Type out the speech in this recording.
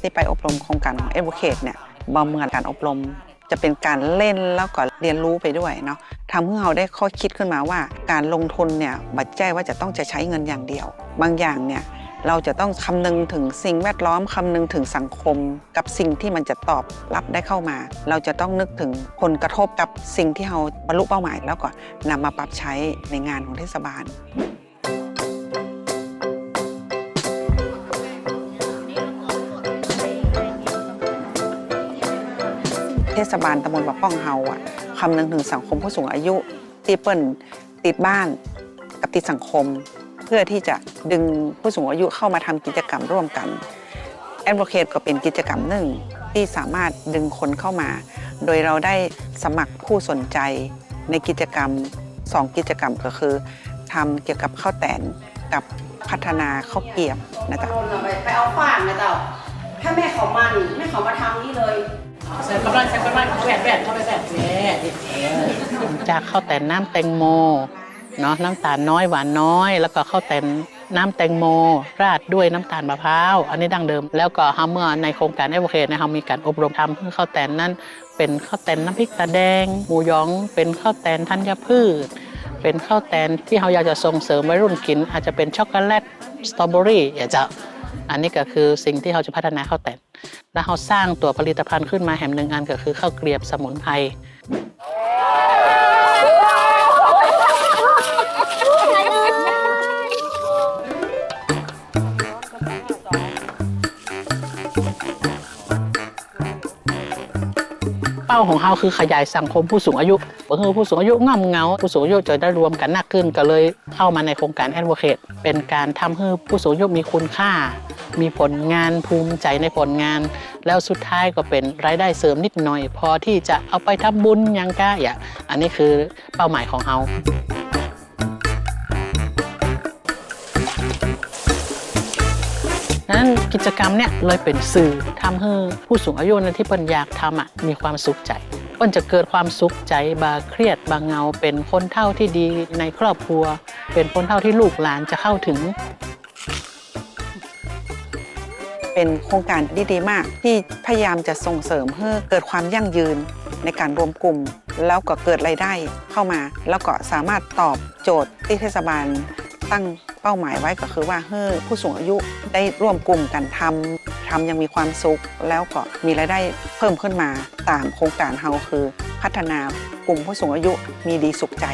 ที่ไปอบรมโครงการของ a d v o c a t e เนี่ยบ่เหมือนการอบรม จะเป็นการเล่นแล้วก็เรียนรู้ไปด้วยเนาะทำให้เราได้ข้อคิดขึ้นมาว่าการลงทุนเนี่ยบัดใจว่าจะต้องจะใช้เงินอย่างเดียว บางอย่างเนี่ยเราจะต้องคำนึงถึงสิ่งแวดล้อมคำนึงถึงสังคม กับสิ่งที่มันจะตอบรับได้เข้ามา เราจะต้องนึกถึงผลกระทบกับสิ่งที่เราบรรลุเป้าหมายแล้วก็นำมาปรับใช้ในงานของเทศบาล ทศบาลตำบลบะป้องเฮาอะคำนึงถึงสังคมผู้สูงอายุที่เปิ้นติดบ้านกับติดสังคม เพื่อที่จะดึงผู้สูงอายุเข้ามาทำกิจกรรมร่วมกัน Advocate ก็เป็นกิจกรรมหนึ่งที่สามารถดึงคนเข้ามา โดยเราได้สมัครผู้สนใจในกิจกรรม2กิจกรรมก็คือทำเกี่ยวกับข้าวแตนกับพัฒนาข้าวเกียบนะจ๊ะไปเอาฟางนะเจ้าถ้าแม่เขามันแม่เขามาทำนี่เลย ใส่กำลังใส่กำลังแหวนแหวนเข้าไปแบบแหวนจากข้าวแต่นน้ำแตงโมเนาะน้ำตาลน้อยหวานน้อย แล้วก็ข้าวแต่นน้ำแตงโม ราดด้วยน้ำตาลมะพร้าวอันนี้ดั้งเดิม แล้วก็เมื่อในโครงการเอเวอร์เคเนี่ยเรามีการอบรมทำให้ข้าวแต่นนั้น เป็นข้าวแต่นน้ำพริกตาแดง หมูยอง เป็นข้าวแต่นธัญพืช เป็นข้าวแตนที่เราอยากจะส่งเสริมวัยรุ่นกิน อาจจะเป็นช็อกโกแลตสตรอเบอรี่อยากจะ อันนี้ก็คือสิ่งที่เราจะพัฒนาข้าวแตนแล้วเราสร้างตัวผลิตภัณฑ์ขึ้นมาแห่งหนึ่งอันก็คือข้าวเกลียบสมุนไพร เป้าของเราคือขยายสังคมผู้สูงอายุก็คือผู้สูงอายุง่อมเงา ผู้สูงอายุจะได้รวมกันมากขึ้น ก็เลยเข้ามาในโครงการแอดวอเคตเป็นการทำให้ผู้สูงอายุมีคุณค่า มีผลงานภูมิใจในผลงาน แล้วสุดท้ายก็เป็นรายได้เสริมนิดหน่อย พอที่จะเอาไปทำบุญยังก้าอย่าอันนี้คือเป้าหมายของเรา นั้นกิจกรรมเนี่ยเลยเป็นสื่อทำให้ผู้สูงอายุในที่เปิ้นอยากทำอะมีความสุขใจเปิ้นจะเกิดความสุขใจบาเครียดบางเงา เป็นคนเท่าที่ดีในครอบครัว เป็นคนเท่าที่ลูกหลานจะเข้าถึงเป็นโครงการที่ดีมาก ที่พยายามจะส่งเสริมให้เกิดความยั่งยืนในการรวมกลุ่ม แล้วก็เกิดรายได้เข้ามา แล้วก็สามารถตอบโจทย์ที่เทศบาลตั้ง เป้าหมายไว้ก็คือว่าให้ผู้สูงอายุได้ร่วมกลุ่มกันทำทำอยังมีความสุข แล้วก็มีรายได้เพิ่มขึ้นมาตามโครงการเฮาคือ พัฒนากลุ่มผู้สูงอายุมีดีสุขใจ